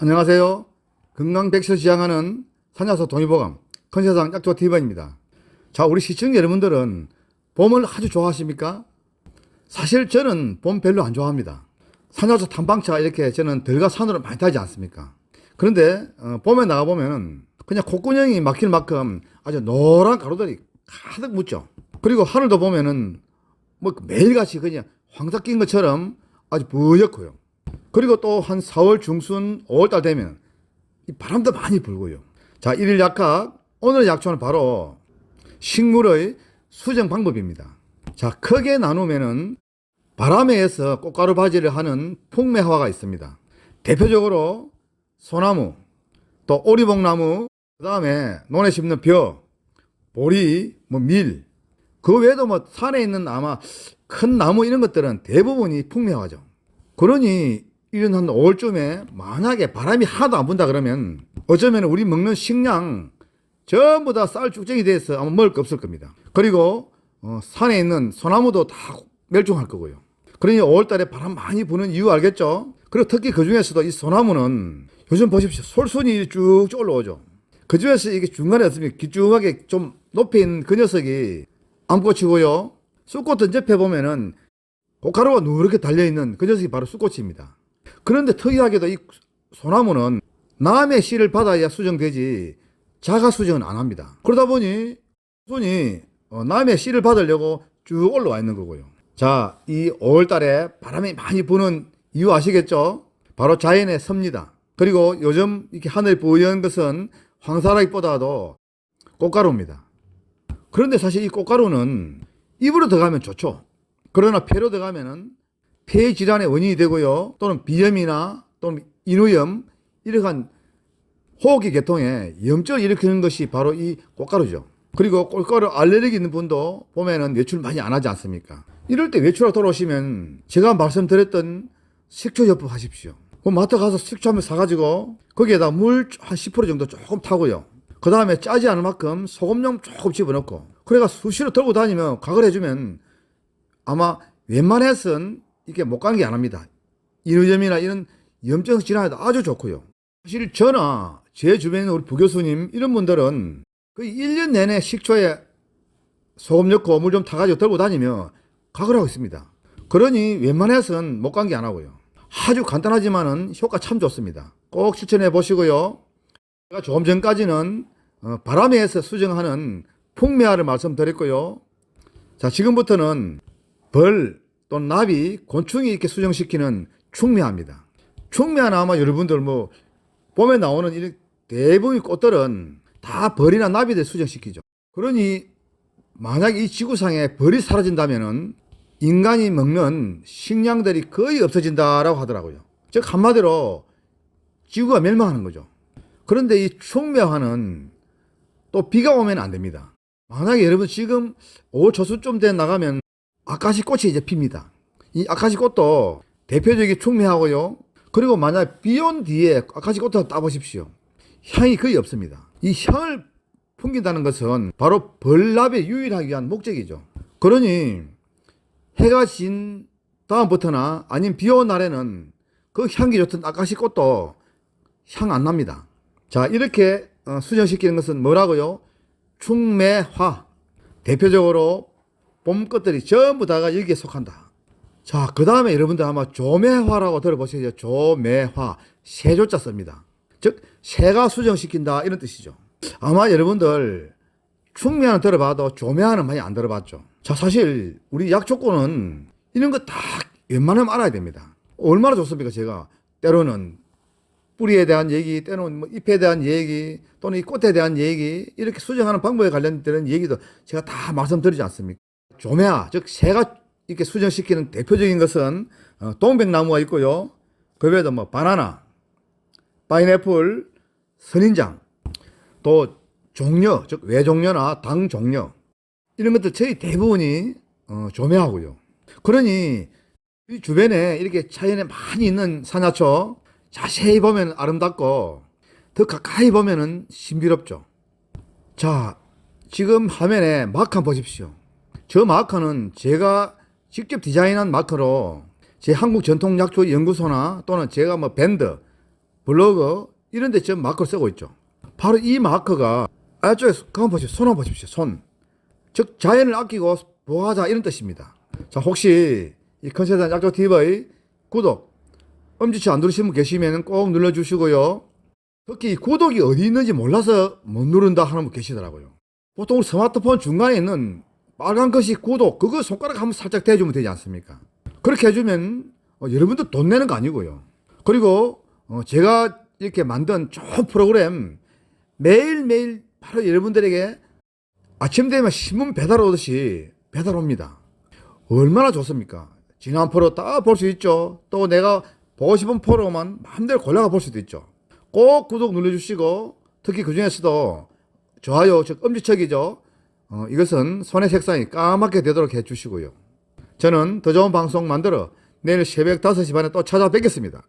안녕하세요. 건강 백서 지향하는 산야서 동의보감 컨세상 약조 TV입니다. 자, 우리 시청자 여러분들은 봄을 아주 좋아하십니까? 사실 저는 봄 별로 안 좋아합니다. 산야서 탐방차 이렇게 저는 들과 산으로 많이 타지 않습니까? 그런데 어, 봄에 나가보면 그냥 콧구멍이 막힐 만큼 아주 노란 가루들이 가득 묻죠. 그리고 하늘도 보면은 뭐 매일같이 그냥 황사 낀 것처럼 아주 뿌옇고요. 그리고 또 한 4월 중순, 5월달 되면 이 바람도 많이 불고요. 자, 일일 약학 오늘 약초는 바로 식물의 수정 방법입니다. 자, 크게 나누면은 바람에 의해서 꽃가루 바지를 하는 풍매화가 있습니다. 대표적으로 소나무, 또 오리봉나무, 그 다음에 논에 심는 벼, 보리, 뭐 밀, 그 외에도 뭐 산에 있는 아마 큰 나무 이런 것들은 대부분이 풍매화죠. 그러니 이런 한 5월쯤에 만약에 바람이 하나도 안 분다 그러면 어쩌면 우리 먹는 식량 전부 다쌀 쭉정이 돼서 아마 먹을 거 없을 겁니다. 그리고 어, 산에 있는 소나무도 다 멸종할 거고요. 그러니 5월달에 바람 많이 부는 이유 알겠죠? 그리고 특히 그 중에서도 이 소나무는 요즘 보십시오. 솔순이 쭉쭉 올라오죠. 그 중에서 이게 중간에 어떻게 기쭉하게 좀 있는 그 녀석이 암꽃이고요. 쑥꽃은 옆에 보면은 고가루가 누렇게 달려있는 그 녀석이 바로 쑥꽃입니다. 그런데 특이하게도 이 소나무는 남의 씨를 받아야 수정되지 자가 수정은 안 합니다. 그러다 보니 손이 어, 남의 씨를 받으려고 쭉 올라와 있는 거고요. 자, 이 5월 달에 바람이 많이 부는 이유 아시겠죠? 바로 자연의 섭니다. 그리고 요즘 이렇게 하늘 뿌연 것은 황사라기보다도 꽃가루입니다. 그런데 사실 이 꽃가루는 입으로 들어가면 좋죠. 그러나 폐로 들어가면은 폐 질환의 원인이 되고요. 또는 비염이나 또는 인후염 이러한 호흡기 계통에 염증을 일으키는 것이 바로 이 꽃가루죠. 그리고 꽃가루 알레르기 있는 분도 보면은 외출 많이 안 하지 않습니까? 이럴 때 외출하고 돌아오시면 제가 말씀드렸던 식초요법 하십시오. 그 마트 가서 식초 한번 사가지고 거기에다 물 한 10% 정도 조금 타고요. 그 다음에 짜지 않을 만큼 소금용 조금 집어넣고 그래가 수시로 들고 다니면 각을 해주면 아마 웬만해선 이게 목감기 안 합니다. 인후염이나 이런 염증 질환에도 아주 좋고요. 사실 저나 제 주변에 우리 부교수님 이런 분들은 그 1년 내내 식초에 소금 넣고 물 좀 타가지고 들고 다니며 각을 하고 있습니다. 그러니 웬만해선 목감기 안 하고요. 아주 간단하지만은 효과 참 좋습니다. 꼭 실천해 보시고요. 제가 조금 전까지는 어, 바람에 의해서 수정하는 풍매화를 말씀드렸고요. 자, 지금부터는 벌 또는 나비, 곤충이 이렇게 수정시키는 충매화입니다. 충매화는 아마 여러분들 뭐 봄에 나오는 이 대부분의 꽃들은 다 벌이나 나비들 수정시키죠. 그러니 만약 이 지구상에 벌이 사라진다면은 인간이 먹는 식량들이 거의 없어진다라고 하더라고요. 즉 한마디로 지구가 멸망하는 거죠. 그런데 이 충매화는 또 비가 오면 안 됩니다. 만약에 여러분 지금 5월 초순쯤 돼 나가면 아카시 꽃이 이제 핍니다. 이 아카시 꽃도 대표적인 충매하고요. 그리고 만약 비 온 뒤에 아카시 꽃을 따보십시오. 향이 거의 없습니다. 이 향을 풍긴다는 것은 바로 벌납에 유일하기 위한 목적이죠. 그러니 해가 진 다음부터나 아니면 비 온 날에는 그 향기 좋던 아카시 꽃도 향 안 납니다. 자, 이렇게 어, 수정시키는 것은 뭐라고요? 충매화. 대표적으로 봄 것들이 전부 다가 여기에 속한다. 자, 그 다음에 여러분들 아마 조매화라고 들어보시죠. 조매화. 세조자 씁니다. 즉, 새가 수정시킨다. 이런 뜻이죠. 아마 여러분들 충매화는 들어봐도 조매화는 많이 안 들어봤죠. 자, 사실 우리 약초권은 이런 거 다 웬만하면 알아야 됩니다. 얼마나 좋습니까, 제가. 때로는 뿌리에 대한 얘기, 때로는 뭐 잎에 대한 얘기, 또는 이 꽃에 대한 얘기, 이렇게 수정하는 방법에 관련된 얘기도 제가 다 말씀드리지 않습니까? 조매화, 즉, 새가 이렇게 수정시키는 대표적인 것은 어, 동백나무가 있고요. 그 외에도 뭐 바나나, 파인애플, 선인장, 또 종려, 즉, 외종려나 당종려, 이런 것들 저희 대부분이 어, 조매하고요. 그러니 이 주변에 이렇게 자연에 많이 있는 산야초 자세히 보면 아름답고 더 가까이 보면은 신비롭죠. 자, 지금 화면에 마크 한번 보십시오. 저 마크는 제가 직접 디자인한 마크로 제 한국 전통 약초 연구소나 또는 제가 뭐 밴드 블로그 이런 데 지금 마크를 쓰고 있죠. 바로 이 마크가 아쪽에 가만 보십시오. 손 한번 보십시오. 손. 즉 자연을 아끼고 보호하자 이런 뜻입니다. 자 혹시 이 컨셉단 약조 TV 구독 엄지치 안 누르신 분 계시면 꼭 눌러주시고요. 특히 이 구독이 어디 있는지 몰라서 못 누른다 하는 분 계시더라고요. 보통 스마트폰 중간에 있는 빨간 것이 구독 그거 손가락 한번 살짝 대주면 되지 않습니까? 그렇게 해주면 어, 여러분도 돈 내는 거 아니고요. 그리고 어, 제가 이렇게 만든 좋은 프로그램 매일매일 바로 여러분들에게 아침 되면 신문 배달 오듯이 배달 옵니다. 얼마나 좋습니까? 지난 프로 다 볼 수 있죠. 또 내가 보고 싶은 프로만 마음대로 골라가 볼 수도 있죠. 꼭 구독 눌러주시고 특히 그 중에서도 좋아요, 즉 엄지척이죠. 어, 이것은 손의 색상이 까맣게 되도록 해주시고요. 저는 더 좋은 방송 만들어 내일 새벽 5시 반에 또 찾아뵙겠습니다.